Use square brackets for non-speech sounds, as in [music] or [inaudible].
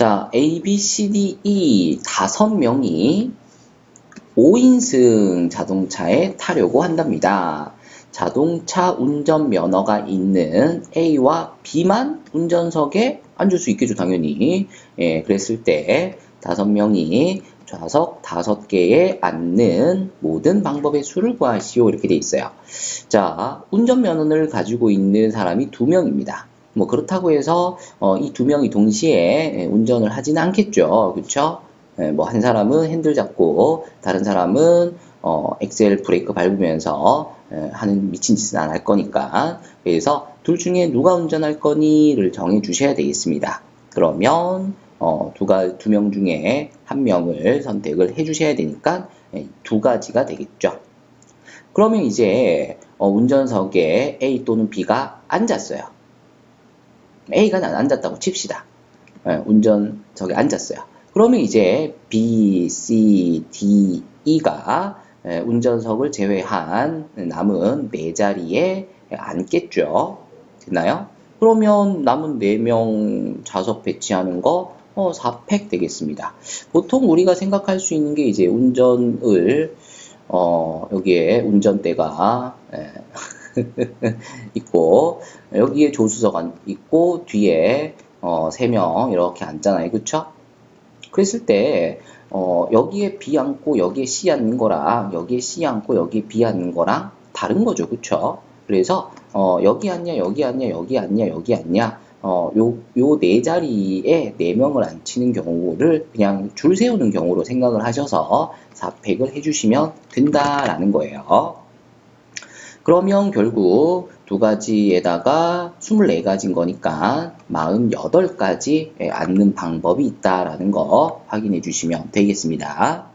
자, A, B, C, D, E 다섯 명이 5인승 자동차에 타려고 한답니다. 자동차 운전 면허가 있는 A와 B만 운전석에 앉을 수 있겠죠, 당연히. 예, 그랬을 때 다섯 명이 좌석 다섯 개에 앉는 모든 방법의 수를 구하시오. 이렇게 돼 있어요. 자, 운전 면허를 가지고 있는 사람이 두 명입니다. 뭐 그렇다고 해서 어, 이 두 명이 동시에 예, 운전을 하지는 않겠죠. 그렇죠? 뭐 한 사람은 핸들 잡고 다른 사람은 어, 엑셀 브레이크 밟으면서 에, 하는 미친 짓은 안 할 거니까 그래서 둘 중에 누가 운전할 거니를 정해 주셔야 되겠습니다. 그러면 어, 두가 두 명 중에 한 명을 선택을 해 주셔야 되니까 에, 두 가지가 되겠죠. 그러면 이제 어, 운전석에 A 또는 B가 앉았어요. A가 앉았다고 칩시다. 예, 운전석에 앉았어요. 그러면 이제 B, C, D, E가 예, 운전석을 제외한 남은 네 자리에 앉겠죠. 됐나요? 그러면 남은 4명 좌석 배치하는 거 어, 4팩 되겠습니다. 보통 우리가 생각할 수 있는 게 이제 운전을 어, 여기에 운전대가 예, [laughs] 있고 여기에 조수석 안- 있고 뒤에 어, 3명 이렇게 앉잖아요. 그쵸? 그랬을 때 어, 여기에 B 앉고 여기에 C 앉는 거랑 여기에 C 앉고 여기에 B 앉는 거랑 다른 거죠. 그쵸? 그래서 어, 여기 앉냐 여기 앉냐 여기 앉냐 여기 앉냐 어, 요, 요 네 자리에 네 명을 앉히는 경우를 그냥 줄 세우는 경우로 생각을 하셔서 4팩을 해주시면 된다라는 거예요. 그러면 결국 두 가지에다가 24가지인 거니까 48가지 앉는 방법이 있다라는 거 확인해 주시면 되겠습니다.